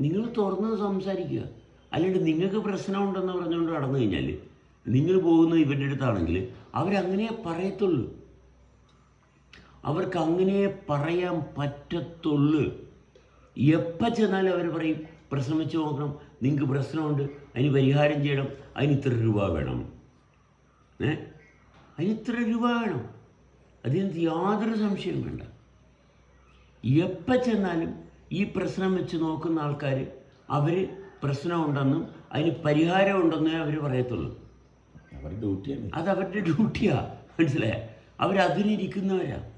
നിങ്ങൾ തുറന്ന് സംസാരിക്കുക. അല്ലാണ്ട് നിങ്ങൾക്ക് പ്രശ്നമുണ്ടെന്ന് പറഞ്ഞുകൊണ്ട് നടന്നു കഴിഞ്ഞാൽ നിങ്ങൾ പോകുന്നത് ഇവരുടെ അടുത്താണെങ്കിൽ അവരങ്ങനെ പറയത്തുള്ളൂ. അവർക്ക് അങ്ങനെ പറയാൻ പറ്റത്തുള്ളൂ. എപ്പോൾ ചെന്നാലും അവർ പറയും പ്രശ്നം വെച്ച് നോക്കണം നിങ്ങൾക്ക് പ്രശ്നമുണ്ട് അതിന് പരിഹാരം ചെയ്യണം അതിന് ഇത്ര രൂപ വേണം. ഏ? അതിന് ഇത്ര രൂപ വേണം. അതിന് യാതൊരു സംശയവും വേണ്ട. എപ്പോൾ ചെന്നാലും ഈ പ്രശ്നം വെച്ച് നോക്കുന്ന ആൾക്കാർ അവർ പ്രശ്നമുണ്ടെന്നും അതിന് പരിഹാരം ഉണ്ടെന്നേ അവർ പറയത്തുള്ളൂ ഡ്യൂട്ടിയാണ്. അത് അവരുടെ ഡ്യൂട്ടിയാ. മനസ്സിലായ? അവരതിലിരിക്കുന്നവരാ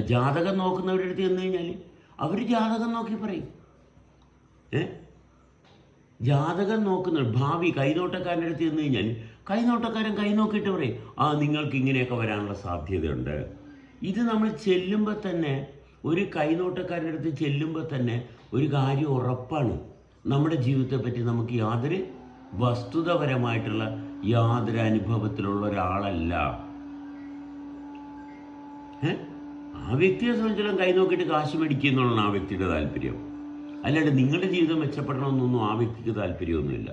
ജാതകം നോക്കുന്നവരുടെ അടുത്ത് ചെന്ന് കഴിഞ്ഞാൽ അവർ ജാതകം നോക്കി പറയും. ഏ? ജാതകം നോക്കുന്ന ഭാവി കൈനോട്ടക്കാരന്റെ അടുത്ത് ചെന്ന് കഴിഞ്ഞാൽ കൈനോട്ടക്കാരൻ കൈ നോക്കിയിട്ട് പറയും ആ നിങ്ങൾക്ക് ഇങ്ങനെയൊക്കെ വരാനുള്ള സാധ്യതയുണ്ട്. ഇത് നമ്മൾ ചെല്ലുമ്പോൾ തന്നെ ഒരു കൈനോട്ടക്കാരുടെ അടുത്ത് ചെല്ലുമ്പോൾ തന്നെ ഒരു കാര്യം ഉറപ്പാണ്. നമ്മുടെ ജീവിതത്തെ പറ്റി നമുക്ക് യാതൊരു വസ്തുതപരമായിട്ടുള്ള യാതൊരു അനുഭവത്തിലുള്ള ഒരാളല്ല? ആ വ്യക്തിയെ സംബന്ധിച്ചിടത്തോളം കൈ നോക്കിയിട്ട് കാശ് മേടിക്കുക എന്നുള്ളതാണ് ആ വ്യക്തിയുടെ താല്പര്യം. അല്ലാണ്ട് നിങ്ങളുടെ ജീവിതം മെച്ചപ്പെടണമെന്നൊന്നും ആ വ്യക്തിക്ക് താല്പര്യമൊന്നുമില്ല.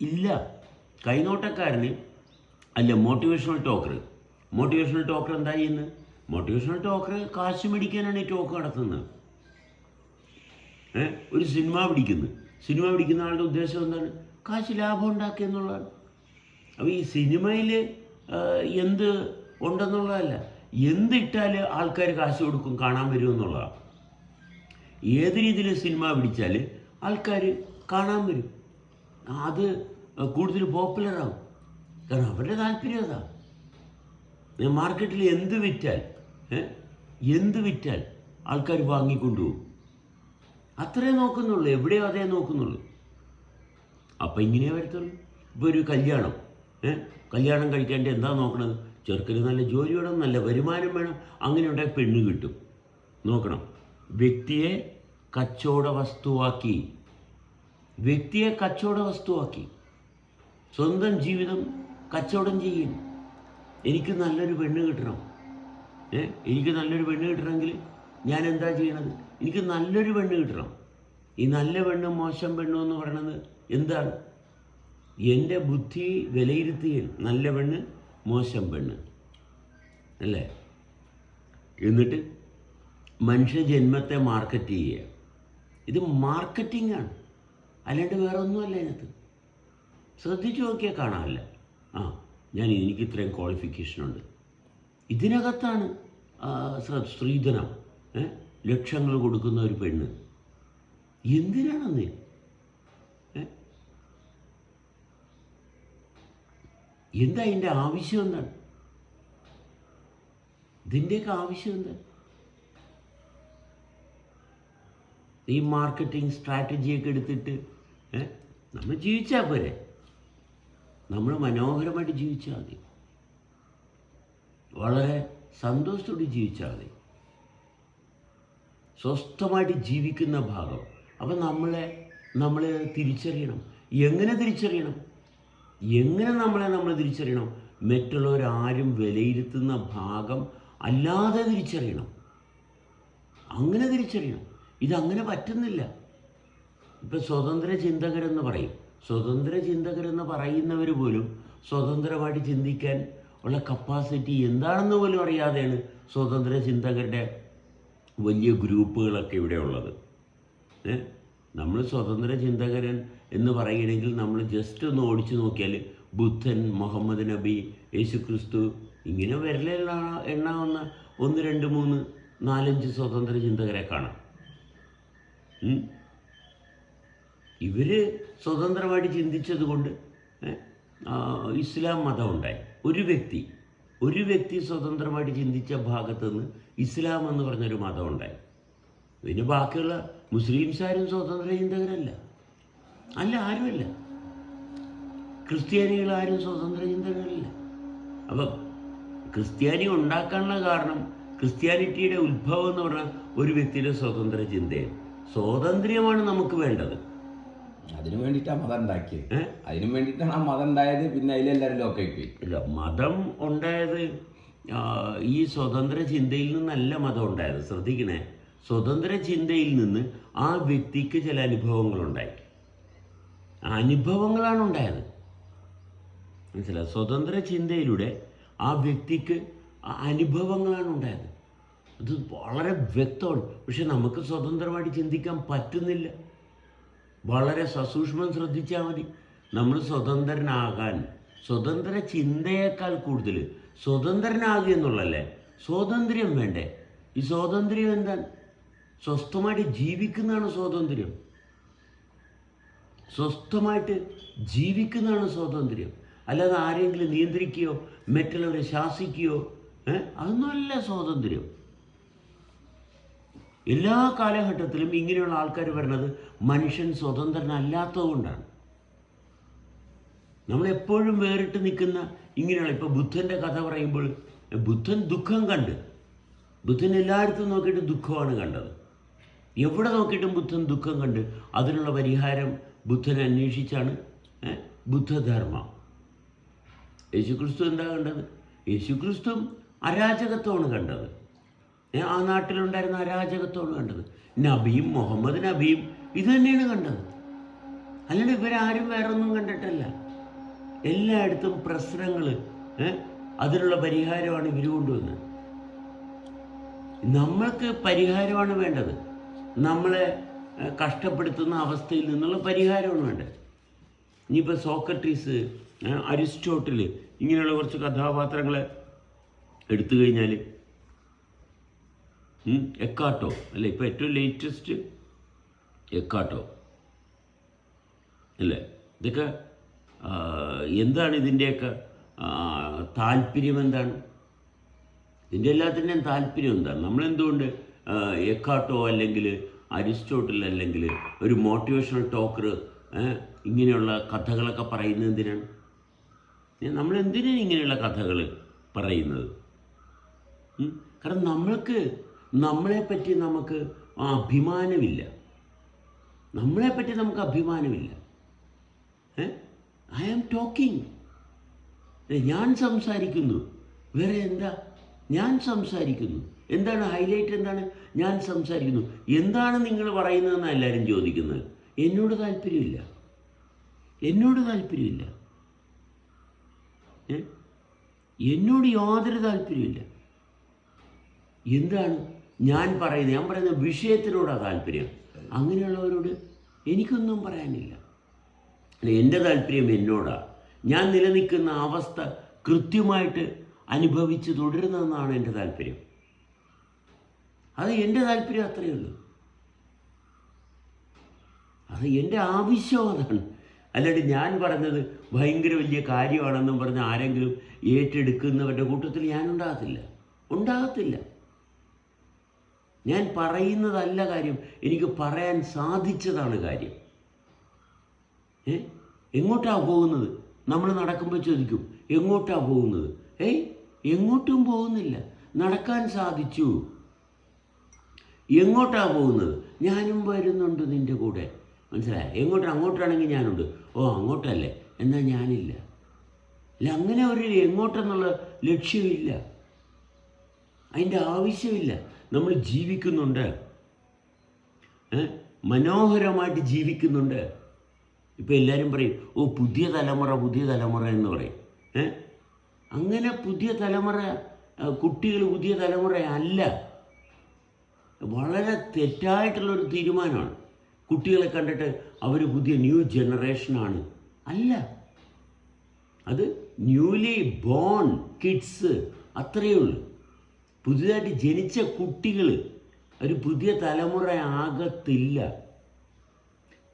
ഇല്ല. കൈനോട്ടക്കാരന് അല്ല മോട്ടിവേഷണൽ ടോക്കർ മോട്ടിവേഷണൽ ടോക്കർ എന്താ ചെയ്യുന്നത് മോട്ടിവേഷണൽ ടോക്കർ കാശ് മേടിക്കാനാണ് ഈ ടോക്ക് നടത്തുന്നത്? ഒരു സിനിമ പിടിക്കുന്നു. സിനിമ പിടിക്കുന്ന ആളുടെ ഉദ്ദേശം എന്താണ്? കാശ് ലാഭം ഉണ്ടാക്കുക എന്നുള്ളതാണ്. അപ്പോൾ ഈ സിനിമയിൽ എന്ത് ഉണ്ടെന്നുള്ളതല്ല എന്തിട്ടാൽ ആൾക്കാർ കാശ് കൊടുക്കും കാണാൻ വരും എന്നുള്ളതാണ്. ഏത് രീതിയിൽ സിനിമ പിടിച്ചാൽ ആൾക്കാർ കാണാൻ വരും. അത് കൂടുതൽ പോപ്പുലറാകും കാരണം അവരുടെ താല്പര്യം അതാ. മാർക്കറ്റിൽ എന്ത് വിറ്റാൽ? എന്ത് വിറ്റാൽ ആൾക്കാർ വാങ്ങിക്കൊണ്ടുപോകും. അത്രേ നോക്കുന്നുള്ളൂ എവിടെയോ അതേ നോക്കുന്നുള്ളൂ. അപ്പം ഇങ്ങനെ വരത്തുള്ളൂ. ഇപ്പോൾ ഒരു കല്യാണം ഏ? കല്യാണം കഴിക്കാണ്ട് എന്താ നോക്കണത്? ചെറുക്കന് നല്ല ജോലി വേണം നല്ല വരുമാനം വേണം അങ്ങനെ ഉണ്ടെങ്കിൽ പെണ്ണ് കിട്ടും. നോക്കണം. വ്യക്തിയെ കച്ചവട വസ്തുവാക്കി. വ്യക്തിയെ കച്ചവട വസ്തുവാക്കി. സ്വന്തം ജീവിതം കച്ചവടം ചെയ്യും. എനിക്ക് നല്ലൊരു പെണ്ണ് കിട്ടണം. ഏ? എനിക്ക് നല്ലൊരു പെണ്ണ് കിട്ടണമെങ്കിൽ ഞാൻ എന്താ ചെയ്യണത്? എനിക്ക് നല്ലൊരു പെണ്ണ് കിട്ടണം. ഈ നല്ല പെണ്ണ് മോശം പെണ്ണു എന്ന് പറയണത് എന്താണ്? എന്റെ ബുദ്ധി വിലയിരുത്തുകയാണ് നല്ല പെണ്ണ് മോശം പെണ്ണ്. അല്ലേ? എന്നിട്ട് മനുഷ്യജന്മത്തെ മാർക്കറ്റ് ചെയ്യുക. ഇത് മാർക്കറ്റിംഗ് ആണ്. അല്ലാണ്ട് വേറെ ഒന്നുമല്ല ഇതിനകത്ത്. ശ്രദ്ധിച്ചു നോക്കിയാൽ കാണാമല്ല. ആ. ഞാൻ എനിക്ക് ഇത്രയും ക്വാളിഫിക്കേഷനുണ്ട് ഇതിനകത്താണ് സ്ത്രീധനം ലക്ഷങ്ങൾ കൊടുക്കുന്ന ഒരു പെണ്ണ്. എന്തിനാണെന്ന്? എന്താ ഇതിന്റെ ആവശ്യം എന്താണ്? ഇതിന്റെയൊക്കെ ആവശ്യം എന്താ? ഈ മാർക്കറ്റിംഗ് സ്ട്രാറ്റജിയൊക്കെ എടുത്തിട്ട്? നമ്മൾ ജീവിച്ചാൽ പോരെ? നമ്മൾ മനോഹരമായിട്ട് ജീവിച്ചാൽ മതി. വളരെ സന്തോഷത്തോടെ ജീവിച്ചാൽ മതി. സ്വസ്ഥമായിട്ട് ജീവിക്കുന്ന ഭാഗം. അപ്പം നമ്മളെ നമ്മൾ തിരിച്ചറിയണം. എങ്ങനെ തിരിച്ചറിയണം? എങ്ങനെ നമ്മളെ നമ്മൾ തിരിച്ചറിയണം? മറ്റുള്ളവരാരും വിലയിരുത്തുന്ന ഭാഗം അല്ലാതെ തിരിച്ചറിയണം. അങ്ങനെ തിരിച്ചറിയണം. ഇതങ്ങനെ പറ്റുന്നില്ല. ഇപ്പം സ്വതന്ത്ര ചിന്തകരെന്ന് പറയും. സ്വതന്ത്ര ചിന്തകരെന്ന് പറയുന്നവർ പോലും സ്വതന്ത്രമായിട്ട് ചിന്തിക്കാൻ ഉള്ള കപ്പാസിറ്റി എന്താണെന്ന് പോലും അറിയാതെയാണ് സ്വതന്ത്ര ചിന്തകരുടെ വലിയ ഗ്രൂപ്പുകളൊക്കെ ഇവിടെ ഉള്ളത്. നമ്മൾ സ്വതന്ത്ര ചിന്തകരൻ എന്ന് പറയുകയാണെങ്കിൽ നമ്മൾ ജസ്റ്റ് ഒന്ന് ഓടിച്ചു നോക്കിയാൽ ബുദ്ധൻ മുഹമ്മദ് നബി യേശു ക്രിസ്തു ഇങ്ങനെ വരലാണ് എണ്ണാവുന്ന ഒന്ന് രണ്ട് മൂന്ന് നാലഞ്ച് സ്വതന്ത്ര ചിന്തകരെ കാണാം. ഉം. സ്വതന്ത്രമായിട്ട് ചിന്തിച്ചത് കൊണ്ട് ഇസ്ലാം മതം ഉണ്ടായി ഒരു വ്യക്തി ഒരു വ്യക്തി സ്വതന്ത്രമായിട്ട് ചിന്തിച്ച ഭാഗത്ത് നിന്ന് ഇസ്ലാം എന്ന് പറഞ്ഞൊരു മതം ഉണ്ടായി പിന്നെ ബാക്കിയുള്ള മുസ്ലിംസാരും സ്വതന്ത്ര ചിന്തകരല്ല. അല്ല ആരുമല്ല. ക്രിസ്ത്യാനികൾ ആരും സ്വതന്ത്ര ചിന്തകരല്ല. അപ്പം ക്രിസ്ത്യാനി ഉണ്ടാക്കാനുള്ള കാരണം ക്രിസ്ത്യാനിറ്റിയുടെ ഉത്ഭവം എന്ന് പറഞ്ഞാൽ ഒരു വ്യക്തിയുടെ സ്വതന്ത്ര ചിന്തയാണ്. സ്വാതന്ത്ര്യമാണ് നമുക്ക് വേണ്ടത്. അതിനു വേണ്ടിയിട്ടാണ് മതം ഉണ്ടാക്കിയത്? അതിനു വേണ്ടിയിട്ടാണ് ആ മതം ഉണ്ടായത് പിന്നെ അതിലെല്ലാവരും ലോക്കായി പോയി ഇല്ല മതം ഉണ്ടായത് ഈ സ്വതന്ത്ര ചിന്തയിൽ നിന്നല്ല മതം ഉണ്ടായത്. ശ്രദ്ധിക്കണേ. സ്വതന്ത്ര ചിന്തയിൽ നിന്ന് ആ വ്യക്തിക്ക് ചില അനുഭവങ്ങളുണ്ടായി അനുഭവങ്ങളാണ് ഉണ്ടായത്. മനസ്സിലായി? സ്വതന്ത്ര ചിന്തയിലൂടെ ആ വ്യക്തിക്ക് അനുഭവങ്ങളാണ് ഉണ്ടായത്. അത് വളരെ വ്യക്തമാണ്. പക്ഷെ നമുക്ക് സ്വതന്ത്രമായിട്ട് ചിന്തിക്കാൻ പറ്റുന്നില്ല. വളരെ സസൂക്ഷ്മം ശ്രദ്ധിച്ചാൽ മതി. നമ്മൾ സ്വതന്ത്രനാകാൻ സ്വതന്ത്ര ചിന്തയേക്കാൾ കൂടുതൽ സ്വതന്ത്രനാകുക എന്നുള്ളല്ലേ? സ്വാതന്ത്ര്യം വേണ്ടേ? ഈ സ്വാതന്ത്ര്യം എന്താണ്? സ്വസ്ഥമായിട്ട് ജീവിക്കുന്നതാണ് സ്വാതന്ത്ര്യം. സ്വസ്ഥമായിട്ട് ജീവിക്കുന്നതാണ് സ്വാതന്ത്ര്യം. അല്ലാതെ ആരെങ്കിലും നിയന്ത്രിക്കുകയോ മറ്റുള്ളവരെ ശാസിക്കുകയോ? അതൊന്നുമല്ല സ്വാതന്ത്ര്യം. എല്ലാ കാലഘട്ടത്തിലും ഇങ്ങനെയുള്ള ആൾക്കാർ വരുന്നത് മനുഷ്യൻ സ്വതന്ത്രനല്ലാത്തതുകൊണ്ടാണ്. നമ്മളെപ്പോഴും വേറിട്ട് നിൽക്കുന്ന ഇങ്ങനെയുള്ള ഇപ്പോൾ ബുദ്ധന്റെ കഥ പറയുമ്പോൾ ബുദ്ധൻ ദുഃഖം കണ്ട് ബുദ്ധൻ എല്ലായിടത്തും നോക്കിയിട്ട് ദുഃഖമാണ് കണ്ടത്. എവിടെ നോക്കിയിട്ടും ബുദ്ധൻ ദുഃഖം കണ്ട് അതിനുള്ള പരിഹാരം ബുദ്ധൻ അന്വേഷിച്ചാണ് ബുദ്ധധർമ്മം. യേശുക്രിസ്തു എന്താ കണ്ടത്? യേശുക്രിസ്തു അരാജകത്വമാണ് കണ്ടത്. ആ നാട്ടിലുണ്ടായിരുന്ന അരാജകത്വമാണ് കണ്ടത്. നബിയും മുഹമ്മദ് നബിയും ഇത് തന്നെയാണ് കണ്ടത്. അല്ലാണ്ട് ഇവരാരും വേറെ ഒന്നും കണ്ടിട്ടല്ല. എല്ലായിടത്തും പ്രശ്നങ്ങൾ അതിനുള്ള പരിഹാരമാണ് ഇവർ കൊണ്ടുവന്നത്. നമ്മൾക്ക് പരിഹാരമാണ് വേണ്ടത്. നമ്മളെ കഷ്ടപ്പെടുത്തുന്ന അവസ്ഥയിൽ നിന്നുള്ള പരിഹാരമാണ് വേണ്ടത്. ഇനിയിപ്പോൾ സോക്രട്ടീസ് അരിസ്റ്റോട്ടിൽ ഇങ്ങനെയുള്ള കുറച്ച് കഥാപാത്രങ്ങളെ എടുത്തു കഴിഞ്ഞാൽ എക്കാട്ടോ. അല്ലേ ഇപ്പോൾ ഏറ്റവും ലേറ്റസ്റ്റ് എക്കാട്ടോ. അല്ലേ? ഇതൊക്കെ എന്താണ് ഇതിന്റെയൊക്കെ താല്പര്യം എന്താണ്? ഇതിന്റെ എല്ലാത്തിന്റെയും താല്പര്യം എന്താണ്? നമ്മളെന്തുകൊണ്ട് എക്കാട്ടോ അല്ലെങ്കിൽ അരിസ്റ്റോട്ടിൽ അല്ലെങ്കിൽ ഒരു മോട്ടിവേഷണൽ ടോക്കർ ഇങ്ങനെയുള്ള കഥകളൊക്കെ പറയുന്നത് എന്തിനാണ്? നമ്മൾ എന്തിനാണ് ഇങ്ങനെയുള്ള കഥകൾ പറയുന്നത്? കാരണം നമ്മൾക്ക് നമ്മളെപ്പറ്റി നമുക്ക് അഭിമാനമില്ല. നമ്മളെപ്പറ്റി നമുക്ക് അഭിമാനമില്ല. ഐ ആം ടോക്കിംഗ് ഞാൻ സംസാരിക്കുന്നു. വേറെ എന്താ? ഞാൻ സംസാരിക്കുന്നു. എന്താണ് ഹൈലൈറ്റ് എന്താണ്? ഞാൻ സംസാരിക്കുന്നു. എന്താണ് നിങ്ങൾ പറയുന്നതെന്ന് എല്ലാവരും ചോദിക്കുന്നത്. എന്നോട് താല്പര്യമില്ല. എന്നോട് താല്പര്യമില്ല? എന്നോട് യാതൊരു താല്പര്യമില്ല എന്താണ് ഞാൻ പറയുന്നത് ഞാൻ പറയുന്ന വിഷയത്തിനോടാണ് താല്പര്യം. അങ്ങനെയുള്ളവരോട് എനിക്കൊന്നും പറയാനില്ല. എന്റെ താല്പര്യം എന്നോടാണ് ഞാൻ നിലനിൽക്കുന്ന അവസ്ഥ കൃത്യമായിട്ട് അനുഭവിച്ച് തുടരുന്നതെന്നാണ് എന്റെ താല്പര്യം. അത് എന്റെ താല്പര്യം അത്രയേ ഉള്ളൂ. അത് എന്റെ ആവശ്യം അതാണ്. അല്ലാണ്ട് ഞാൻ പറഞ്ഞത് ഭയങ്കര വലിയ കാര്യമാണെന്നും പറഞ്ഞ് ആരെങ്കിലും ഏറ്റെടുക്കുന്നവരുടെ കൂട്ടത്തിൽ ഞാൻ ഉണ്ടാകത്തില്ല. ഉണ്ടാകത്തില്ല. ഞാൻ പറയുന്നതല്ല കാര്യം. എനിക്ക് പറയാൻ സാധിച്ചതാണ് കാര്യം. ഏ? എങ്ങോട്ടാ പോകുന്നത്? നമ്മൾ നടക്കുമ്പോൾ ചോദിക്കും എങ്ങോട്ടാ പോകുന്നത്? ഏയ് എങ്ങോട്ടും പോകുന്നില്ല. നടക്കാൻ സാധിച്ചു. എങ്ങോട്ടാ പോകുന്നത്? ഞാനും വരുന്നുണ്ട് നിന്റെ കൂടെ. മനസ്സിലായ? എങ്ങോട്ട് അങ്ങോട്ടാണെങ്കിൽ ഞാനുണ്ട്. ഓ അങ്ങോട്ടല്ലേ? എന്നാൽ ഞാനില്ല. അല്ല അങ്ങനെ ഒരു എങ്ങോട്ടെന്നുള്ള ലക്ഷ്യമില്ല. അതിന്റെ ആവശ്യമില്ല. നമ്മൾ ജീവിക്കുന്നുണ്ട്? മനോഹരമായിട്ട് ജീവിക്കുന്നുണ്ട്. ഇപ്പം എല്ലാവരും പറയും ഓ പുതിയ തലമുറ പുതിയ തലമുറ എന്ന് പറയും. അങ്ങനെ പുതിയ തലമുറ കുട്ടികൾ പുതിയ തലമുറ അല്ല വളരെ തെറ്റായിട്ടുള്ളൊരു തീരുമാനമാണ്. കുട്ടികളെ കണ്ടിട്ട് അവർ പുതിയ ന്യൂ ജനറേഷനാണ്. അല്ല. അത് ന്യൂലി ബോൺ കിഡ്സ്. അത്രയേ ഉള്ളൂ. പുതിയതായിട്ട് ജനിച്ച കുട്ടികൾ ഒരു പുതിയ തലമുറ ആകത്തില്ല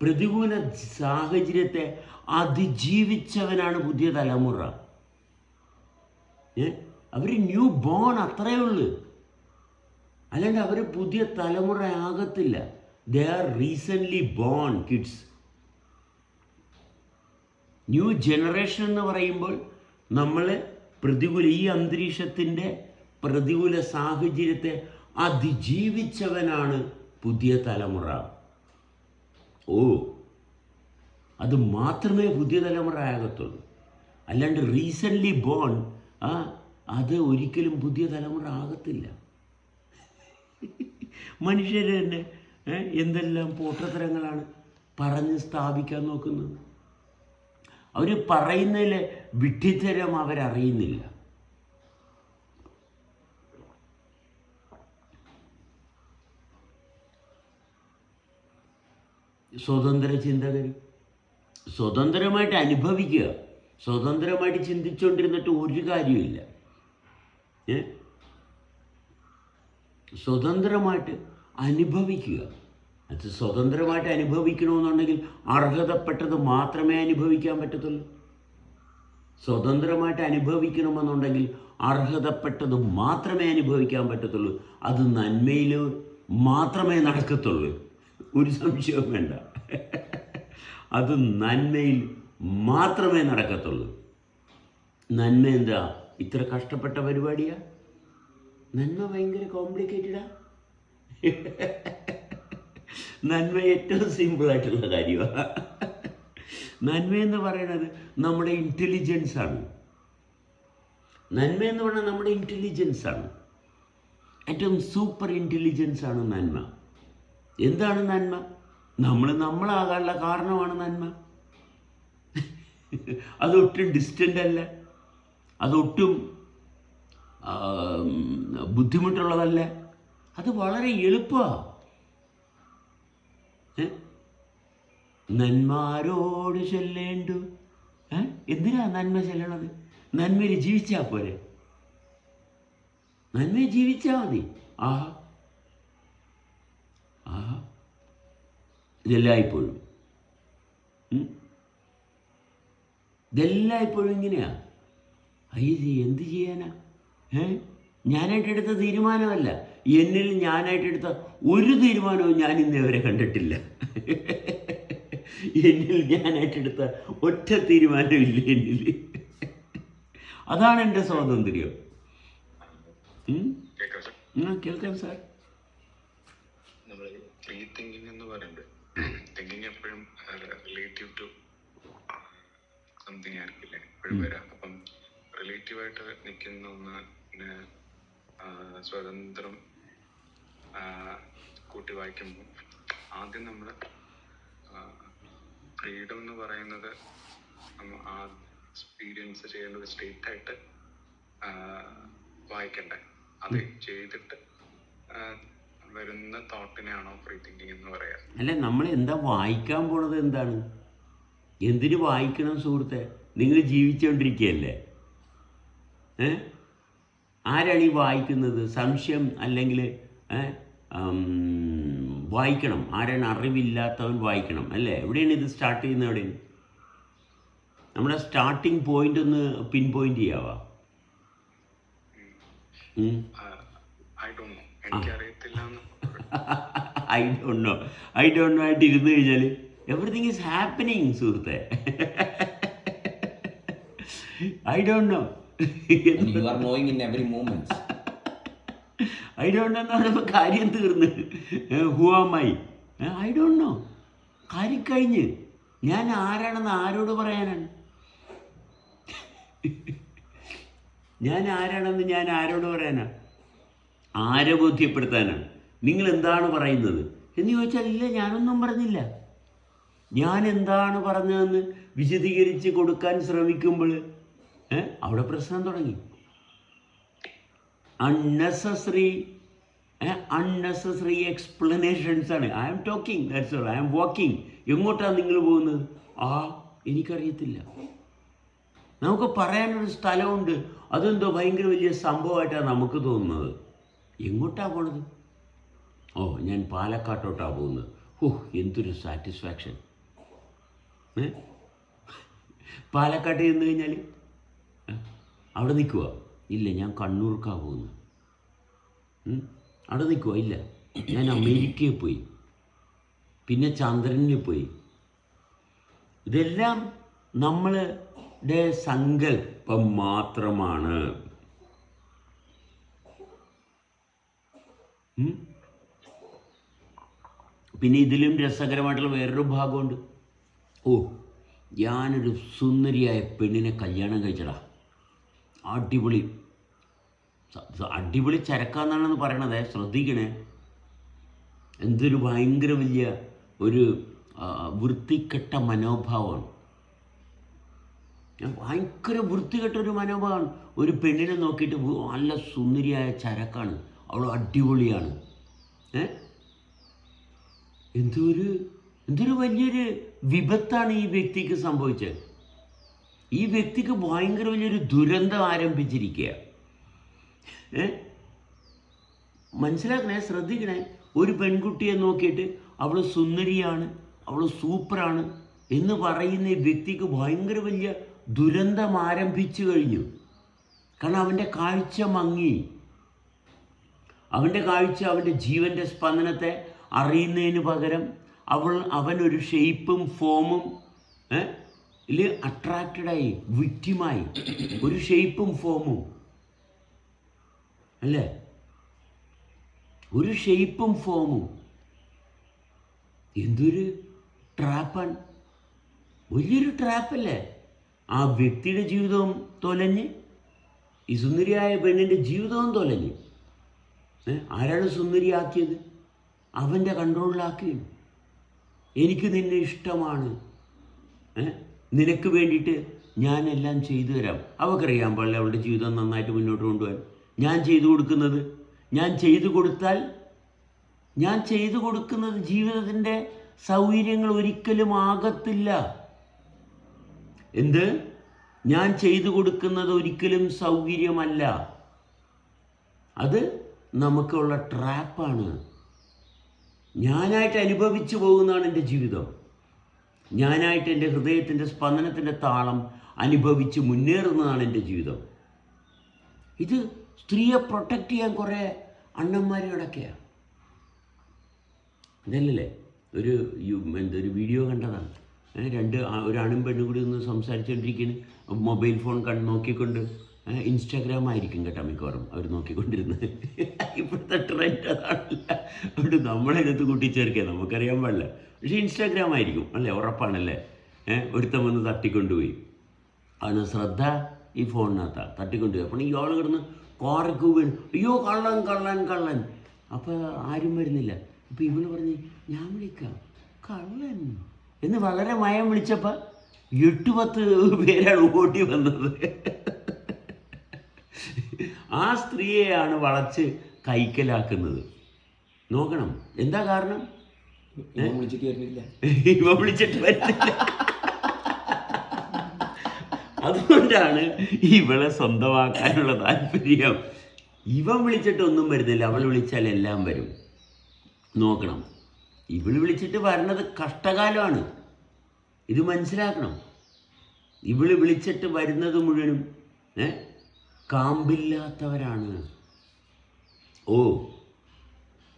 പ്രതികൂല സാഹചര്യത്തെ അതിജീവിച്ചവനാണ് പുതിയ തലമുറ. അവർ ന്യൂ ബോൺ അത്രയേ ഉള്ളൂ. അല്ലാണ്ട് അവർ പുതിയ തലമുറ ആകത്തില്ല they are recently born kids new generation എന്ന് പറയുമ്പോൾ നമ്മൾ പ്രതികൂല ഈ അന്തരീക്ഷത്തിന്റെ പ്രതികൂല സാഹചര്യത്തെ അതിജീവിച്ചവനാണ് പുതിയ തലമുറ. ഓ അത് മാത്രമേ പുതിയ തലമുറ ആകത്തുള്ളൂ അല്ലാണ്ട് റീസെന്റ്ലി ബോൺ ആ അത് ഒരിക്കലും പുതിയ തലമുറ ആകത്തില്ല. മനുഷ്യർ തന്നെ എന്തെല്ലാം പോട്ടത്തരങ്ങളാണ് പറഞ്ഞ് സ്ഥാപിക്കാൻ നോക്കുന്നത്. അവർ പറയുന്നതിലെ വിഡ്ഢിത്തരം അവരറിയുന്നില്ല. സ്വതന്ത്ര ചിന്തകർ സ്വതന്ത്രമായിട്ട് അനുഭവിക്കുക. സ്വതന്ത്രമായിട്ട് ചിന്തിച്ചുകൊണ്ടിരുന്നിട്ട് ഒരു കാര്യമില്ല ഏ? സ്വതന്ത്രമായിട്ട് അനുഭവിക്കുക. അത് സ്വതന്ത്രമായിട്ട് അനുഭവിക്കണമെന്നുണ്ടെങ്കിൽ അർഹതപ്പെട്ടത് മാത്രമേ അനുഭവിക്കാൻ പറ്റത്തുള്ളൂ. സ്വതന്ത്രമായിട്ട് അനുഭവിക്കണമെന്നുണ്ടെങ്കിൽ അർഹതപ്പെട്ടത് മാത്രമേ അനുഭവിക്കാൻ പറ്റത്തുള്ളൂ. അത് നന്മയിൽ മാത്രമേ നടക്കത്തുള്ളൂ. ഒരു സംശയവും വേണ്ട. അത് നന്മയിൽ മാത്രമേ നടക്കത്തുള്ളൂ. നന്മ എന്താ? ഇത്ര കഷ്ടപ്പെട്ട പരിപാടിയാ? നന്മ ഭയങ്കര കോംപ്ലിക്കേറ്റഡാ നന്മ ഏറ്റവും സിമ്പിളായിട്ടുള്ള കാര്യമാണ് നന്മ എന്ന് പറയുന്നത് നമ്മുടെ ഇന്റലിജൻസ് ആണ്. നന്മ എന്ന് പറഞ്ഞാൽ നമ്മുടെ ഇന്റലിജൻസ് ആണ്. ഏറ്റവും സൂപ്പർ ഇന്റലിജൻസ് ആണ് നന്മ. എന്താണ് നന്മ? നമ്മൾ നമ്മളാകാനുള്ള കാരണമാണ് നന്മ. അതൊട്ടും ഡിസ്റ്റന്റ് അല്ല. അതൊട്ടും ബുദ്ധിമുട്ടുള്ളതല്ല. അത് വളരെ എളുപ്പമാണ് നന്മാരോട് ചൊല്ലേണ്ടു? എന്തിനാ നന്മ ചെല്ലണത്? നന്മയിൽ ജീവിച്ചാൽ പോരെ? നന്മയിൽ ജീവിച്ചാൽ മതി. ആഹാ. ഇതെല്ലായ്പ്പോഴും? ഇതെല്ലായ്പ്പോഴും ഇങ്ങനെയാ അയ്യത് എന്ത് ചെയ്യാനാ? ഏ? ഞാനായിട്ട് എടുത്ത തീരുമാനമല്ല. എന്നിൽ ഞാനായിട്ട് എടുത്ത ഒരു തീരുമാനവും ഞാൻ ഇന്നേവരെ കണ്ടിട്ടില്ല. എന്നിൽ ഞാനായിട്ട് എടുത്ത ഒറ്റ തീരുമാനമില്ല എന്നിൽ. അതാണ് എന്റെ സ്വാതന്ത്ര്യം? കേൾക്കാം സാർ കേൾക്കാം സാർ നമ്മൾ ഫ്രീ തിങ്കിങ് എന്ന് പറയുന്നത് തിങ്കിങ് എപ്പോഴും റിലേറ്റീവ് ടു സംതിങ് ആയിരിക്കില്ലേ? എപ്പോഴും വരാം. അപ്പം റിലേറ്റീവ് ആയിട്ട് നിൽക്കുന്ന ഒന്ന് പിന്നെ സ്വതന്ത്രം കൂട്ടി വായിക്കുമ്പോൾ. ആദ്യം നമ്മൾ ഫ്രീഡം എന്ന് പറയുന്നത് നമ്മ ആ എക്സ്പീരിയൻസ് ചെയ്യേണ്ട ഒരു സ്റ്റേറ്റ് ആയിട്ട് വായിക്കണ്ടേ? അത് ചെയ്തിട്ട് വരുന്ന തോട്ടിനെയാണോ ഫ്രീ തിങ്കിങ് എന്ന് പറയാ. അല്ല നമ്മൾ എന്താ വായിക്കാൻ പോണത് എന്താണ്? എന്തിനു വായിക്കണം സുഹൃത്തെ? നിങ്ങൾ ജീവിച്ചുകൊണ്ടിരിക്കുകയല്ലേ ഏ? ആരാണ് ഈ വായിക്കുന്നത്? സംശയം അല്ലെങ്കിൽ വായിക്കണം. ആരാണ് അറിവില്ലാത്തവൻ വായിക്കണം അല്ലേ? എവിടെയാണ് ഇത് സ്റ്റാർട്ട് ചെയ്യുന്നത് എവിടെയാണ് നമ്മുടെ സ്റ്റാർട്ടിങ് പോയിന്റ് ഒന്ന് pin point ചെയ്യാവാ. I don't know I don't know I don't know ആയിട്ട് ഇരുന്ന് കഴിഞ്ഞാൽ എവറിഥിങ് ഈസ് ഹാപ്പനിങ് സുഹൃത്തെ. I don't know I don't know എന്ന് പറയുമ്പോൾ കാര്യം തീർന്ന്. Who am I I don't know കാര്യം കഴിഞ്ഞ് ഞാൻ ആരാണെന്ന് ആരോട് പറയാനാണ്? ഞാൻ ആരാണെന്ന് ഞാൻ ആരോട് പറയാനാണ് ആരെ ബോധ്യപ്പെടുത്താനാണ്? നിങ്ങൾ എന്താണ് പറയുന്നത്? എന്ന് ചോദിച്ചാൽ ഇല്ല ഞാനൊന്നും പറഞ്ഞില്ല. ഞാൻ എന്താണ് പറഞ്ഞതെന്ന് വിശദീകരിച്ച് കൊടുക്കാൻ ശ്രമിക്കുമ്പോൾ അവിടെ പ്രശ്നം തുടങ്ങി. അൺനെസസറി അൺനെസസറി എക്സ്പ്ലനേഷൻസ് ആണ്. I am talking that's all I am walking എങ്ങോട്ടാണ് നിങ്ങൾ പോകുന്നത്? ആ എനിക്കറിയത്തില്ല. നമുക്ക് പറയാനൊരു സ്ഥലമുണ്ട്. അതെന്തോ ഭയങ്കര വലിയ സംഭവമായിട്ടാണ് നമുക്ക് തോന്നുന്നത്. എങ്ങോട്ടാണ് പോണത്? ഓ ഞാൻ പാലക്കാട്ടോട്ടാണ് പോകുന്നത്. ഓ എന്തൊരു സാറ്റിസ്ഫാക്ഷൻ പാലക്കാട്ട് ചെന്ന് കഴിഞ്ഞാൽ അവിടെ നിൽക്കുക ഇല്ല ഞാൻ കണ്ണൂർക്കാണ് പോകുന്നത്? അവിടെ നിൽക്കുക ഇല്ല. ഞാൻ അമേരിക്കയിൽ പോയി. പിന്നെ ചന്ദ്രനിൽ പോയി. ഇതെല്ലാം നമ്മളുടെ സങ്കല്പം മാത്രമാണ്. പിന്നെ ഇതിലും രസകരമായിട്ടുള്ള വേറൊരു ഭാഗമുണ്ട്. ഓ ഞാനൊരു സുന്ദരിയായ പെണ്ണിനെ കല്യാണം കഴിച്ചടാ. അടിപൊളി. അടിപൊളി ചരക്കാന്നാണെന്ന് പറയണത് ശ്രദ്ധിക്കണേ. എന്തൊരു ഭയങ്കര വലിയ ഒരു വൃത്തിക്കെട്ട മനോഭാവമാണ്. ഭയങ്കര വൃത്തികെട്ട ഒരു മനോഭാവമാണ്. ഒരു പെണ്ണിനെ നോക്കിയിട്ട് നല്ല സുന്ദരിയായ ചരക്കാണ്. അവൾ അടിപൊളിയാണ്. ഏ? എന്തൊരു എന്തൊരു വലിയൊരു വിപത്താണ് ഈ വ്യക്തിക്ക് സംഭവിച്ചത്. ഈ വ്യക്തിക്ക് ഭയങ്കര വലിയൊരു ദുരന്തം ആരംഭിച്ചിരിക്കുക ഏ? മനസ്സിലാക്കണേ ശ്രദ്ധിക്കണേ. ഒരു പെൺകുട്ടിയെ നോക്കിയിട്ട് അവൾ സുന്ദരിയാണ് അവൾ സൂപ്പറാണ് എന്ന് പറയുന്ന വ്യക്തിക്ക് ഭയങ്കര വലിയ ദുരന്തം ആരംഭിച്ചു കഴിഞ്ഞു. കാരണം അവന്റെ കാഴ്ച മങ്ങി. അവന്റെ കാഴ്ച അവന്റെ ജീവന്റെ സ്പന്ദനത്തെ അറിയുന്നതിന് പകരം അവൾ അവനൊരു ഷെയ്പ്പും ഫോമും ഇതിൽ അട്രാക്റ്റഡായി വിക്റ്റിമായി ഒരു ഷെയ്പ്പും ഫോമും അല്ലേ? ഒരു ഷെയ്പ്പും ഫോമും എന്തൊരു ട്രാപ്പാണ് വലിയൊരു ട്രാപ്പല്ലേ ആ വ്യക്തിയുടെ ജീവിതവും തൊലഞ്ഞ് ഈ സുന്ദരിയായ പെണ്ണിന്റെ ജീവിതവും തൊലഞ്ഞ്? ആരാണ് സുന്ദരിയാക്കിയത്? അവന്റെ കൺട്രോളിലാക്കുകയും എനിക്ക് നിന്നെ ഇഷ്ടമാണ്? നിനക്ക് വേണ്ടിയിട്ട് ഞാൻ എല്ലാം ചെയ്തു തരാം. അവൾക്കറിയാൻ പാടില്ല അവളുടെ ജീവിതം നന്നായിട്ട് മുന്നോട്ട് കൊണ്ടുപോകാൻ. ഞാൻ ചെയ്തു കൊടുക്കുന്നത് ഞാൻ ചെയ്തു കൊടുത്താൽ ഞാൻ ചെയ്തു കൊടുക്കുന്നത് ജീവിതത്തിന്റെ സൗകര്യങ്ങൾ ഒരിക്കലും ആകത്തില്ല. എന്ത്? ഞാൻ ചെയ്തു കൊടുക്കുന്നത് ഒരിക്കലും സൗകര്യമല്ല. അത് നമുക്കുള്ള ട്രാപ്പാണ്. ഞാനായിട്ട് അനുഭവിച്ചു പോകുന്നതാണ് എന്റെ ജീവിതം. ഞാനായിട്ട് എന്റെ ഹൃദയത്തിന്റെ സ്പന്ദനത്തിന്റെ താളം അനുഭവിച്ച് മുന്നേറുന്നതാണ് എന്റെ ജീവിതം. ഇത് സ്ത്രീയെ പ്രൊട്ടക്റ്റ് ചെയ്യാൻ കുറേ അണ്ണന്മാർ കിടക്കുകയാണ് ഇതല്ലേ ഒരു എന്തൊരു വീഡിയോ കണ്ടതാണ്. രണ്ട് ഒരു ആണും പെണ്ണും കൂടി ഒന്ന് സംസാരിച്ചുകൊണ്ടിരിക്കുന്നു മൊബൈൽ ഫോൺ കണ്ട് നോക്കിക്കൊണ്ട്. ഇൻസ്റ്റാഗ്രാം ആയിരിക്കും കേട്ടോ മിക്കവാറും അവർ നോക്കിക്കൊണ്ടിരുന്നത്. ഇപ്പോഴത്തെ ട്രെൻഡ് അതാണല്ല അതുകൊണ്ട് അടുത്ത് കൂട്ടിച്ചേർക്കുക നമുക്കറിയാൻ പാടില്ല. പക്ഷേ ഇൻസ്റ്റാഗ്രാം ആയിരിക്കും അല്ലേ? ഉറപ്പാണല്ലേ? ഏഹ് ഒരുത്തൻ വന്ന് തട്ടിക്കൊണ്ടുപോയി. അവന് ശ്രദ്ധ ഈ ഫോണിനകത്താണ് തട്ടിക്കൊണ്ടുപോയി. അപ്പോൾ ആൾ കിടന്ന് കോറക്ക് വീണ് അയ്യോ കള്ളൻ കള്ളൻ കള്ളൻ. അപ്പോൾ ആരും വരുന്നില്ല. അപ്പോൾ ഇവൾ പറഞ്ഞ് ഞാൻ വിളിക്കാം. കള്ളൻ? എന്ന് വളരെ മയം വിളിച്ചപ്പോൾ എട്ട് പത്ത് പേരാണ് ഓടി വന്നത്. ആ സ്ത്രീയെയാണ് വളച്ച് കൈക്കലാക്കുന്നത്. നോക്കണം. എന്താ കാരണം? ഇവൻ വിളിച്ചിട്ട് വരുന്നില്ല. ഇവ വിളിച്ചിട്ട് വരുന്നില്ല. അതുകൊണ്ടാണ് ഇവളെ സ്വന്തമാക്കാനുള്ള താല്പര്യം. ഇവൻ വിളിച്ചിട്ടൊന്നും വരുന്നില്ല. അവൾ വിളിച്ചാൽ എല്ലാം വരും. നോക്കണം. ഇവൾ വിളിച്ചിട്ട് വരണത് കഷ്ടകാലമാണ്. ഇത് മനസ്സിലാക്കണം. ഇവൾ വിളിച്ചിട്ട് വരുന്നത് മുഴുവനും ഏ? കാമ്പില്ലാത്തവരാണ്. ഓ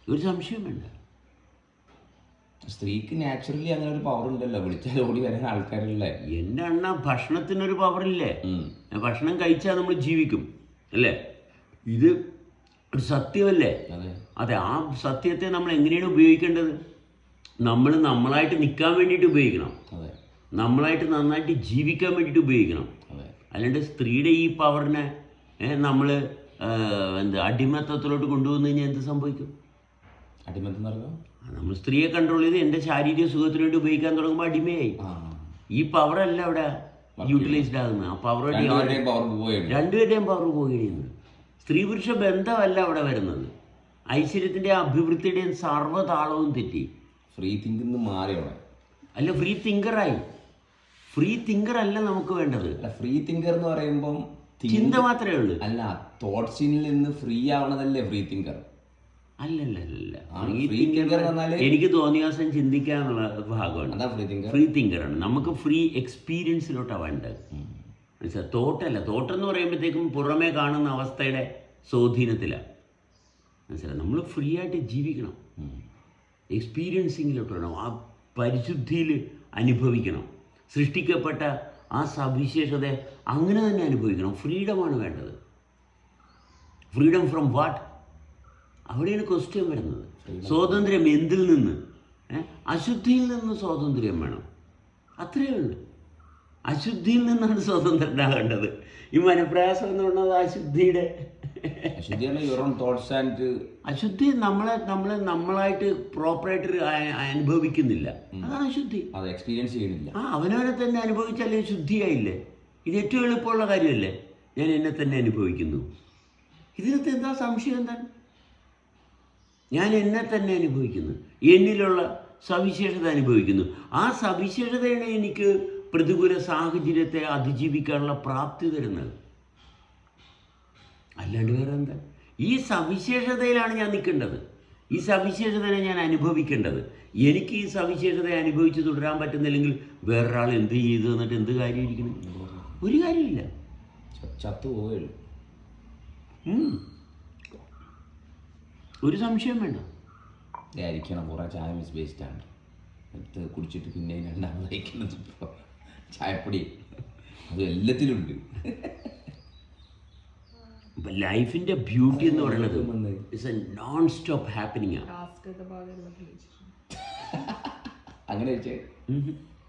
ഒരു സംശയം വേണ്ട. സ്ത്രീക്ക് നാച്ചുറലി അങ്ങനെ ഒരു പവർ ഉണ്ടല്ലോ. വിളിച്ചാൽ ഓടി വരാൻ ആൾക്കാരല്ലേ എന്റെ അണ്ണ ഭക്ഷണത്തിനൊരു പവറില്ലേ ഇല്ലേ? ഭക്ഷണം കഴിച്ചാൽ നമ്മൾ ജീവിക്കും അല്ലേ? ഇത് ഒരു സത്യമല്ലേ? അതെ. അതെ ആ സത്യത്തെ നമ്മൾ എങ്ങനെയാണ് ഉപയോഗിക്കേണ്ടത്? നമ്മൾ നമ്മളായിട്ട് നിൽക്കാൻ വേണ്ടിയിട്ട് ഉപയോഗിക്കണം. അതെ. നമ്മളായിട്ട് നന്നായിട്ട് ജീവിക്കാൻ വേണ്ടിയിട്ട് ഉപയോഗിക്കണം. അതെ. അല്ലാണ്ട് സ്ത്രീയുടെ ഈ പവറിനെ നമ്മൾ എന്ത് അടിമത്തത്തിലോട്ട് കൊണ്ടുവന്നു കഴിഞ്ഞാൽ എന്ത് സംഭവിക്കും? അടിമത്തം നമ്മൾ സ്ത്രീയെ കൺട്രോൾ ചെയ്ത് എന്റെ ശാരീരിക സുഖത്തിന് വേണ്ടി ഉപയോഗിക്കാൻ തുടങ്ങുമ്പോൾ അടിമയായി. ഈ പവറല്ല അവിടെ യൂട്ടിലൈസ്ഡ് ആകുന്നത്. ആ പവർ രണ്ടുപേരുടെയും പവർ പോവുകയാണ്. സ്ത്രീ പുരുഷ ബന്ധമല്ല അവിടെ വരുന്നത്. ഐശ്വര്യത്തിന്റെ അഭിവൃദ്ധിയുടെയും സർവതാളവും തെറ്റി. ഫ്രീ തിങ്കിന്ന് മാറി അല്ല ഫ്രീ തിങ്കറായി ഫ്രീ തിങ്കർ അല്ല നമുക്ക് വേണ്ടത്. ഫ്രീ തിങ്കർ എന്ന് പറയുമ്പം ചിന്ത മാത്രമേ ഉള്ളൂ. അല്ല തോട്ട്സിൽ നിന്ന് ഫ്രീ ആവണതല്ലേ ഫ്രീ തിങ്കർ അല്ലല്ല ഫ്രീ തിങ്കർ എനിക്ക് തോന്നിയ ദിവസം ചിന്തിക്കാന്നുള്ള ഭാഗമാണ്. അതാ ഫ്രീ തിങ്കർ ഫ്രീ തിങ്കറാണ് നമുക്ക് ഫ്രീ എക്സ്പീരിയൻസിലോട്ടാണ് വേണ്ടത്. മനസ്സിലാ? തോട്ടല്ല തോട്ടം എന്ന് പറയുമ്പോഴത്തേക്കും പുറമേ കാണുന്ന അവസ്ഥയുടെ സ്വാധീനത്തിലാണ് മനസ്സിലായി നമ്മൾ ഫ്രീ ആയിട്ട് ജീവിക്കണം. എക്സ്പീരിയൻസിങ്ങിലോട്ട് വേണം. ആ പരിശുദ്ധിയിൽ അനുഭവിക്കണം. സൃഷ്ടിക്കപ്പെട്ട ആ സവിശേഷത അങ്ങനെ തന്നെ അനുഭവിക്കണം. ഫ്രീഡമാണ് വേണ്ടത്. ഫ്രീഡം ഫ്രം വാട്ട് അവിടെയാണ് ക്വസ്റ്റ്യൻ വരുന്നത്. സ്വാതന്ത്ര്യം എന്തിൽ നിന്ന്? അശുദ്ധിയിൽ നിന്ന് സ്വാതന്ത്ര്യം വേണം. അത്രയേ ഉള്ളൂ. അശുദ്ധിയിൽ നിന്നാണ് സ്വതന്ത്രനാകേണ്ടത്. ഈ മനപ്രയാസം എന്ന് പറയുന്നത് അശുദ്ധിയുടെ. അശുദ്ധിയാണ് യുവർ ഓൺ തോട്ട്സ് ആൻഡ് അശുദ്ധി നമ്മളെ നമ്മളെ നമ്മളായിട്ട് പ്രോപ്പറായിട്ട് അനുഭവിക്കുന്നില്ല. അതാണ് അശുദ്ധി. അത് എക്സ്പീരിയൻസ് ചെയ്യുന്നില്ല. ആ അവനവനെ തന്നെ അനുഭവിച്ചാലേ ശുദ്ധിയായില്ലേ? ഇത് ഏറ്റവും എളുപ്പമുള്ള കാര്യമല്ലേ? ഞാൻ എന്നെ തന്നെ അനുഭവിക്കുന്നു. ഇതിനകത്ത് എന്താ സംശയം എന്താണ്? ഞാൻ എന്നെ തന്നെ അനുഭവിക്കുന്നു. എന്നിലുള്ള സവിശേഷത അനുഭവിക്കുന്നു. ആ സവിശേഷതയാണ് എനിക്ക് പ്രതികൂല സാഹചര്യത്തെ അതിജീവിക്കാനുള്ള പ്രാപ്തി തരുന്നത്. അല്ലാണ്ട് വേറെ എന്താ ഈ സവിശേഷതയിലാണ് ഞാൻ നിൽക്കേണ്ടത്. ഈ സവിശേഷതയെ ഞാൻ അനുഭവിക്കേണ്ടത്. എനിക്ക് ഈ സവിശേഷതയെ അനുഭവിച്ച് തുടരാൻ പറ്റുന്നില്ലെങ്കിൽ വേറൊരാൾ എന്ത് ചെയ്തു എന്നിട്ട് എന്ത് കാര്യം ഇരിക്കണം ഒരു കാര്യമില്ല ചത്തു പോവുകയുള്ളൂ. ഉം. ഒരു സംശയം വേണ്ട. ഇതായിരിക്കണം കുറേ ചായ മിസ് ആണ്. എടുത്ത് കുടിച്ചിട്ട് പിന്നെ രണ്ടാമത് ഇപ്പോൾ ചായപ്പൊടി. അത് എല്ലാത്തിലുണ്ട്. ഉണ്ട് ലൈഫിന്റെ ബ്യൂട്ടി എന്ന് പറയുന്നത് it's a non stop happening ആണ്. അങ്ങനെ വെച്ചേ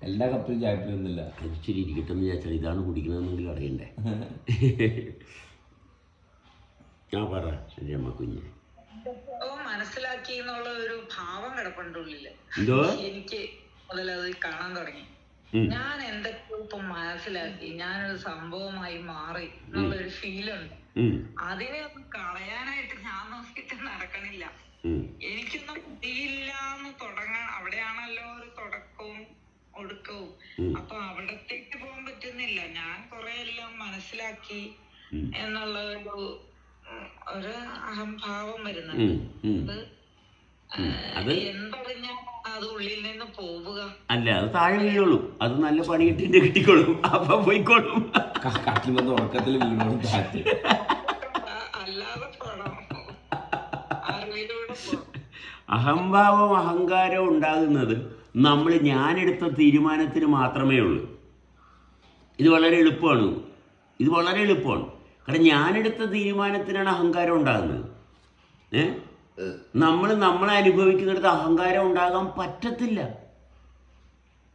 എല്ലാ കപ്പിലും ചായപ്പൊടി ഒന്നുമില്ല. അത് ശരി ഇരിക്കട്ടെ എന്ന് വിചാരിച്ചാൽ ഇതാണ് കുടിക്കണമെന്നെങ്കിൽ അറിയണ്ടേ. ഞാൻ പറ രമ കുഞ്ഞ്. മനസ്സിലാക്കി എന്നുള്ള ഒരു ഭാവം കിടപ്പുണ്ട് ഉള്ളിൽ. എന്തോ? എനിക്ക് മുതൽ അത് കാണാൻ തുടങ്ങി. ഞാൻ എന്തൊക്കെയോ ഇപ്പൊ മനസ്സിലാക്കി. ഞാനൊരു സംഭവമായി മാറി എന്നുള്ള ഒരു ഫീലുണ്ട്. അതിനെ ഒന്ന് കളയാനായിട്ട് ഞാൻ നോക്കിയിട്ട് നടക്കണില്ല. എനിക്കൊന്നും കിട്ടിയില്ല എന്ന് തുടങ്ങാൻ അവിടെയാണല്ലോ ഒരു തുടക്കവും ഒടുക്കവും. അപ്പൊ അവിടത്തേക്ക് പോകാൻ പറ്റുന്നില്ല. ഞാൻ കുറെ എല്ലാം മനസ്സിലാക്കി എന്നുള്ള ഒരു ഒരു അഹംഭാവം വരുന്നുണ്ട്. അത്. അത് ഉള്ളിൽ നിന്ന് പോവുക. അല്ല അത് താഴെ വീഴുള്ളൂ അത് നല്ല പണിയിട്ടിന്റെ കിട്ടിക്കോളും. അപ്പൊ പോയിക്കോളും. കാട്ടിൽ വന്ന് ഉറക്കത്തിൽ വീണോളും താഴ്ത്തി. അല്ലാതെ പോണം? അറിവിലൂടെ പോണം അഹംഭാവം അഹങ്കാരം ഉണ്ടാകുന്നത് നമ്മൾ ഞാനെടുത്ത തീരുമാനത്തിന് മാത്രമേ ഉള്ളൂ. ഇത് വളരെ എളുപ്പമാണ്. ഇത് വളരെ എളുപ്പമാണ്. കാരണം ഞാനെടുത്ത തീരുമാനത്തിനാണ് അഹങ്കാരം ഉണ്ടാകുന്നത്. ഏ? നമ്മൾ നമ്മളെ അനുഭവിക്കുന്നിടത്ത് അഹങ്കാരം ഉണ്ടാകാൻ പറ്റത്തില്ല.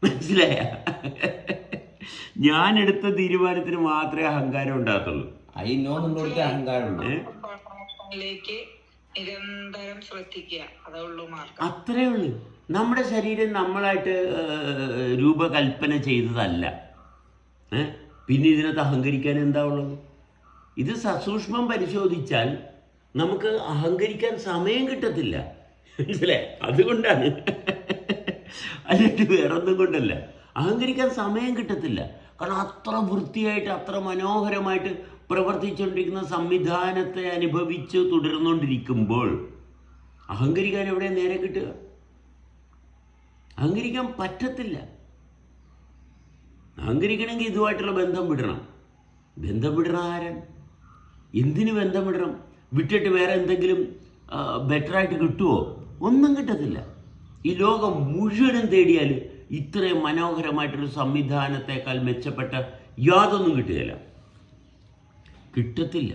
മനസ്സിലായ? ഞാൻ എടുത്ത തീരുമാനത്തിന് മാത്രമേ അഹങ്കാരം ഉണ്ടാകത്തുള്ളൂ. ഐ അഹങ്കാരം ലേക്ക് നിരന്തരം ശ്രദ്ധിക്കുക. അതേ അത്രേ ഉള്ളൂ. നമ്മുടെ ശരീരം നമ്മളായിട്ട് രൂപകൽപ്പന ചെയ്തതല്ല. ഏ? പിന്നെ ഇതിനകത്ത് അഹങ്കരിക്കാൻ എന്താ ഉള്ളത്? ഇത് സസൂക്ഷ്മം പരിശോധിച്ചാൽ നമുക്ക് അഹങ്കരിക്കാൻ സമയം കിട്ടത്തില്ല. മനസ്സിലെ അതുകൊണ്ടാണ്. അല്ലാണ്ട് വേറൊന്നും കൊണ്ടല്ല. അഹങ്കരിക്കാൻ സമയം കിട്ടത്തില്ല. കാരണം അത്ര വൃത്തിയായിട്ട് അത്ര മനോഹരമായിട്ട് പ്രവർത്തിച്ചുകൊണ്ടിരിക്കുന്ന സംവിധാനത്തെ അനുഭവിച്ച് തുടർന്നുകൊണ്ടിരിക്കുമ്പോൾ അഹങ്കരിക്കാൻ എവിടെ നേരെ കിട്ടുക? അഹങ്കരിക്കാൻ പറ്റത്തില്ല. അഹങ്കരിക്കണമെങ്കിൽ ഇതുമായിട്ടുള്ള ബന്ധം വിടണം. ബന്ധം വിടണം ആരാൻ എന്തിനു ബന്ധം വിടണം? വിട്ടിട്ട് വേറെ എന്തെങ്കിലും ബെറ്ററായിട്ട് കിട്ടുമോ ഒന്നും കിട്ടത്തില്ല. ഈ ലോകം മുഴുവനും തേടിയാൽ ഇത്രയും മനോഹരമായിട്ടൊരു സംവിധാനത്തെക്കാൾ മെച്ചപ്പെട്ട യാതൊന്നും കിട്ടുകയില്ല. കിട്ടത്തില്ല.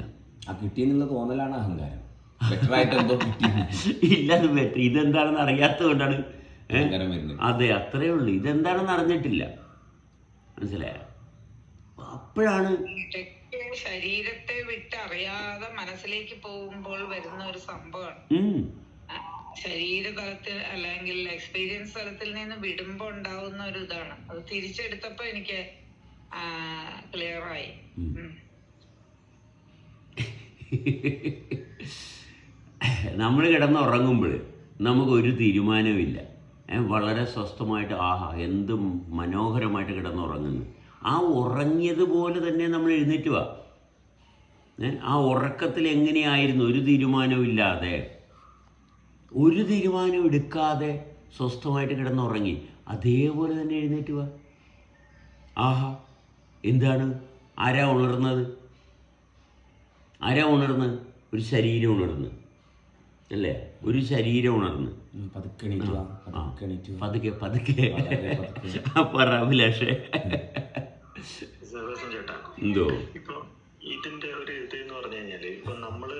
ആ കിട്ടിയെന്നുള്ള തോന്നലാണ് അഹങ്കാരം. ഇല്ല അത് ബെറ്റർ ഇതെന്താണെന്ന് അറിയാത്തത് കൊണ്ടാണ് അഹങ്കാരം വരുന്നത്. അതെ അത്രേ ഉള്ളൂ. ഇതെന്താണെന്ന് അറിഞ്ഞിട്ടില്ല. മനസ്സിലായ? അപ്പോഴാണ് ശരീരത്തെ വിട്ട് അറിയാതെ മനസ്സിലേക്ക് പോകുമ്പോൾ വരുന്ന ഒരു സംഭവമാണ്. ശരീരതലത്തിൽ അല്ലെങ്കിൽ എക്സ്പീരിയൻസ് തലത്തിൽ നിന്ന് വിടുമ്പോ ഉണ്ടാവുന്ന ഒരു ഇതാണ്. അത് തിരിച്ചെടുത്തപ്പോ എനിക്ക് ക്ലിയർ ആയി. നമ്മൾ കിടന്ന് ഉറങ്ങുമ്പോൾ നമുക്കൊരു തീരുമാനമില്ല വളരെ സ്വസ്ഥമായിട്ട് ആഹാ എന്തും മനോഹരമായിട്ട് കിടന്നുറങ്ങുന്നു. ആ ഉറങ്ങിയതുപോലെ തന്നെ നമ്മൾ എഴുന്നേറ്റ് വാ. ആ ഉറക്കത്തിൽ എങ്ങനെയായിരുന്നു? ഒരു തീരുമാനവും ഇല്ലാതെ ഒരു തീരുമാനം എടുക്കാതെ സ്വസ്ഥമായിട്ട് കിടന്നുറങ്ങി. അതേപോലെ തന്നെ എഴുന്നേറ്റ് വാ. ആഹാ എന്താണ്? ആരാ ഉണർന്നത്? ആരാ ഉണർന്ന്? ഒരു ശരീരം ഉണർന്ന്. അല്ലേ? ഒരു ശരീരം ഉണർന്ന്. പതുക്കെ പതുക്കെ പറ അഭിലാഷേ. എന്തോ ഇപ്പൊ ഇതിന്റെ ഒരു ഇത് എന്ന് പറഞ്ഞു കഴിഞ്ഞാൽ ഇപ്പൊ നമ്മൾ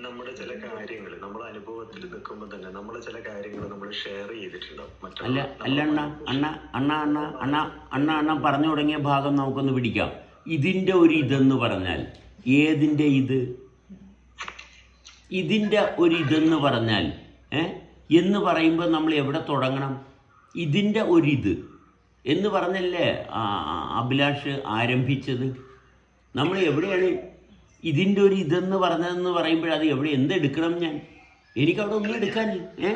നമ്മുടെ ചില കാര്യങ്ങൾ നമ്മുടെ അനുഭവത്തിൽ നിൽക്കുമ്പോൾ തന്നെ നമ്മൾ ചില കാര്യങ്ങൾ നമ്മൾ ഷെയർ ചെയ്തിട്ടുണ്ടാവും. അല്ല അല്ല അണ്ണ അണ്ണ അണ്ണ അണ്ണ അണ്ണ അണ്ണ അണ്ണ പറഞ്ഞു തുടങ്ങിയ ഭാഗം നമുക്കൊന്ന് പിടിക്കാം. ഇതിന്റെ ഒരു ഇതെന്ന് പറഞ്ഞാൽ ഏതിന്റെ ഇത്? ഇതിന്റെ ഒരു ഇതെന്ന് പറഞ്ഞാൽ ഏ? എന്ന് പറയുമ്പോൾ നമ്മൾ എവിടെ തുടങ്ങണം? ഇതിന്റെ ഒരിത് എന്ന് പറഞ്ഞല്ലേ അഭിലാഷ് ആരംഭിച്ചത്? നമ്മൾ എവിടെയാണ് ഇതിന്റെ ഒരു ഇതെന്ന് പറഞ്ഞതെന്ന് പറയുമ്പോൾ അത് എവിടെ എന്തെടുക്കണം ഞാൻ? എനിക്കവിടെ ഒന്നും എടുക്കാനില്ല ഏ?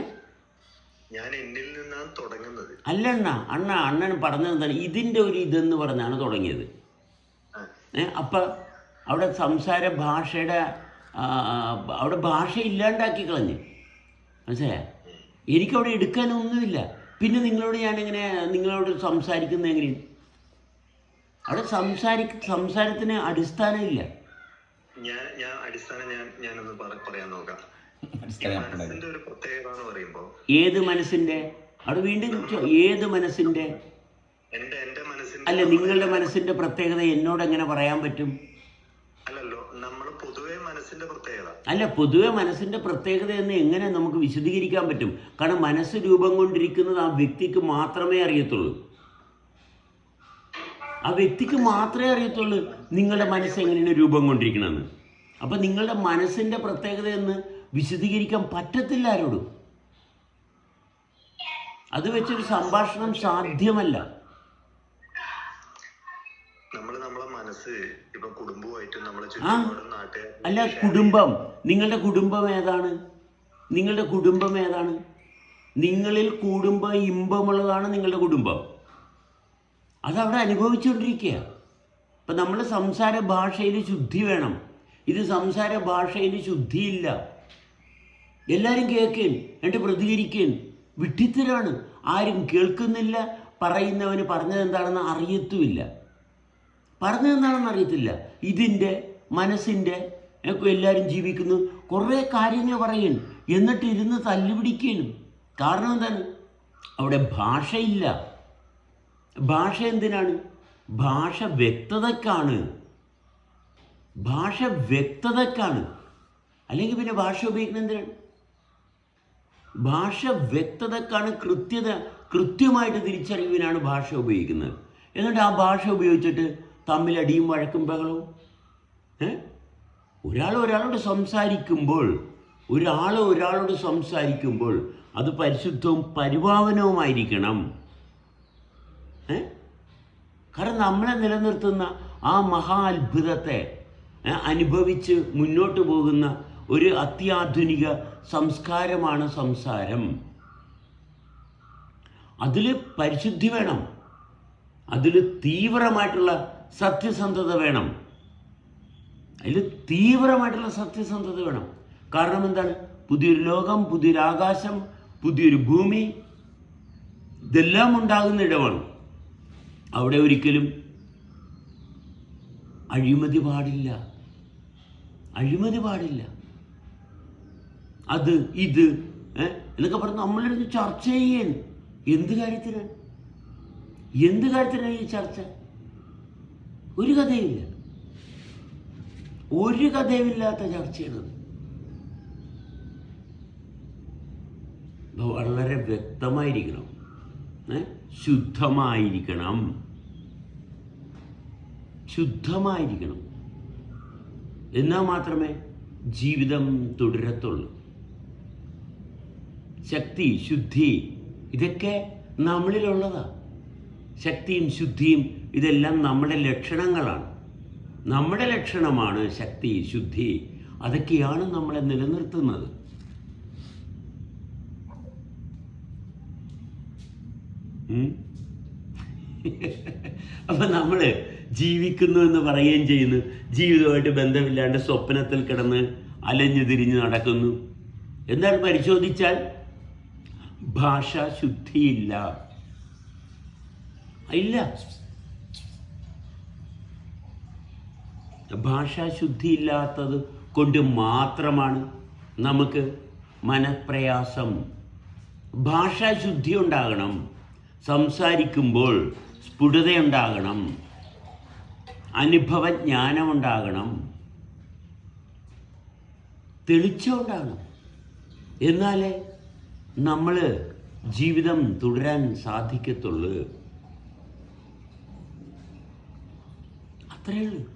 ഞാൻ എന്നിൽ നിന്നാണ് തുടങ്ങുന്നത്. അല്ല അണ്ണ അണ്ണ അണ്ണൻ പഠനം എന്താണ്? ഇതിന്റെ ഒരു ഇതെന്ന് പറഞ്ഞാണ് തുടങ്ങിയത്. അപ്പം അവിടെ സംസാര ഭാഷയുടെ അവിടെ ഭാഷ ഇല്ലാണ്ടാക്കി കളഞ്ഞു. മനസ്സിലായ? എനിക്കവിടെ എടുക്കാനൊന്നുമില്ല പിന്നെ നിങ്ങളോട് ഞാനിങ്ങനെ നിങ്ങളോട് സംസാരിക്കുന്നത് എങ്ങനെയാണ് അവിടെ സംസാരി സംസാരത്തിന് അടിസ്ഥാനമില്ല ഞാൻ ഞാൻ അടിസ്ഥാനം ഞാൻ ഞാനൊന്ന് പറയാൻ നോക്കാം. മനസ്സിന്റെ ഏത് മനസ്സിന്റെ അവിടെ വീണ്ടും ഏത് മനസ്സിന്റെ? അല്ല നിങ്ങളുടെ മനസ്സിന്റെ പ്രത്യേകത എന്നോട് എങ്ങനെ പറയാൻ പറ്റും? അല്ല പൊതുവെ മനസ്സിന്റെ പ്രത്യേകത എന്ന് എങ്ങനെ നമുക്ക് വിശദീകരിക്കാൻ പറ്റും? കാരണം മനസ്സ് രൂപം കൊണ്ടിരിക്കുന്നത് ആ വ്യക്തിക്ക് മാത്രമേ അറിയത്തുള്ളൂ. ആ വ്യക്തിക്ക് മാത്രമേ അറിയത്തുള്ളൂ നിങ്ങളുടെ മനസ്സ് എങ്ങനെയാണ് രൂപം കൊണ്ടിരിക്കണമെന്ന് അപ്പം നിങ്ങളുടെ മനസ്സിന്റെ പ്രത്യേകത എന്ന് വിശദീകരിക്കാൻ പറ്റത്തില്ല ആരോടും. അത് വെച്ചൊരു സംഭാഷണം സാധ്യമല്ല. അല്ല കുടുംബം. നിങ്ങളുടെ കുടുംബം ഏതാണ്? നിങ്ങളുടെ കുടുംബം ഏതാണ്? നിങ്ങളിൽ കൂടുമ്പോൾ ഇമ്പമുള്ളതാണ് നിങ്ങളുടെ കുടുംബം. അതവിടെ അനുഭവിച്ചുകൊണ്ടിരിക്കുക അപ്പം നമ്മൾ സംസാര ഭാഷയിൽ ശുദ്ധി വേണം. ഇത് സംസാര ഭാഷയിൽ ശുദ്ധിയില്ല. എല്ലാവരും കേൾക്കേൻ എന്നിട്ട് പ്രതികരിക്കേൻ വിഡ്ഢിത്തരാണ്. ആരും കേൾക്കുന്നില്ല പറയുന്നവന് പറഞ്ഞതെന്താണെന്ന് അറിയത്തുമില്ല. പറഞ്ഞതെന്താണെന്ന് അറിയത്തില്ല. ഇതിന്റെ മനസ്സിന്റെ ഒക്കെ എല്ലാവരും ജീവിക്കുന്നു. കുറേ കാര്യങ്ങൾ പറയും. എന്നിട്ട് ഇരുന്ന് തല്ലുപിടിക്കാനും കാരണം എന്താണ്? അവിടെ ഭാഷയില്ല. ഭാഷ എന്തിനാണ്? ഭാഷ വ്യക്തതക്കാണ്. ഭാഷ വ്യക്തതക്കാണ്. അല്ലെങ്കിൽ പിന്നെ ഭാഷ ഉപയോഗിക്കുന്നത് എന്തിനാണ്? ഭാഷ വ്യക്തതക്കാണ് കൃത്യത കൃത്യമായിട്ട് തിരിച്ചറിവിനാണ് ഭാഷ ഉപയോഗിക്കുന്നത്. എന്നിട്ട് ആ ഭാഷ ഉപയോഗിച്ചിട്ട് തമ്മിൽ അടിയും വഴക്കും ബഹളവും ഒരാൾ ഒരാളോട് സംസാരിക്കുമ്പോൾ ഒരാൾ ഒരാളോട് സംസാരിക്കുമ്പോൾ അത് പരിശുദ്ധവും പരിപാവനവുമായിരിക്കണം ഏ? കാരണം നമ്മളെ നിലനിർത്തുന്ന ആ മഹാ അത്ഭുതത്തെ അനുഭവിച്ച് മുന്നോട്ട് പോകുന്ന ഒരു അത്യാധുനിക സംസ്കാരമാണ് സംസാരം. അതിൽ പരിശുദ്ധി വേണം. അതിൽ തീവ്രമായിട്ടുള്ള സത്യസന്ധത വേണം. അതിൽ തീവ്രമായിട്ടുള്ള സത്യസന്ധത വേണം. കാരണം എന്താണ്? പുതിയൊരു ലോകം പുതിയൊരു ആകാശം പുതിയൊരു ഭൂമി ഇതെല്ലാം ഉണ്ടാകുന്ന ഇടമാണ്. അവിടെ ഒരിക്കലും അഴിമതി പാടില്ല. അഴിമതി പാടില്ല. അത് ഇത് എന്നൊക്കെ പറഞ്ഞ് നമ്മളിരുന്ന് ചർച്ച ചെയ്യാൻ എന്ത് കാര്യത്തിന്? എന്ത് കാര്യത്തിനാണ് ഈ ചർച്ച? ഒരു കഥയില്ല ഒരു കഥയുമില്ലാത്ത ചർച്ചയാണത് വളരെ വ്യക്തമായിരിക്കണം? ശുദ്ധമായിരിക്കണം. ശുദ്ധമായിരിക്കണം. എന്നാൽ മാത്രമേ ജീവിതം തുടരത്തുള്ളൂ. ശക്തി ശുദ്ധി ഇതൊക്കെ നമ്മളിലുള്ളതാണ് ശക്തിയും ശുദ്ധിയും ഇതെല്ലാം നമ്മുടെ ലക്ഷണങ്ങളാണ്. നമ്മുടെ ലക്ഷണമാണ് ശക്തി ശുദ്ധി. അതൊക്കെയാണ് നമ്മളെ നിലനിർത്തുന്നത്? അപ്പം നമ്മൾ ജീവിക്കുന്നു എന്ന് പറയുകയും ചെയ്യുന്നു. ജീവിതമായിട്ട് ബന്ധമില്ലാണ്ട് സ്വപ്നത്തിൽ കിടന്ന് അലഞ്ഞു തിരിഞ്ഞ് നടക്കുന്നു. എന്നാൽ പരിശോധിച്ചാൽ ഭാഷ ശുദ്ധിയില്ല ഇല്ല. ഭാഷാശുദ്ധിയില്ലാത്തത് കൊണ്ട് മാത്രമാണ് നമുക്ക് മനപ്രയാസം. ഭാഷാശുദ്ധി ഉണ്ടാകണം സംസാരിക്കുമ്പോൾ സ്ഫുടതയുണ്ടാകണം. അനുഭവജ്ഞാനം ഉണ്ടാകണം തെളിച്ചം ഉണ്ടാകണം എന്നാലേ നമ്മൾ ജീവിതം തുടരാൻ സാധിക്കത്തുള്ളൂ. അത്രയേ ഉള്ളൂ.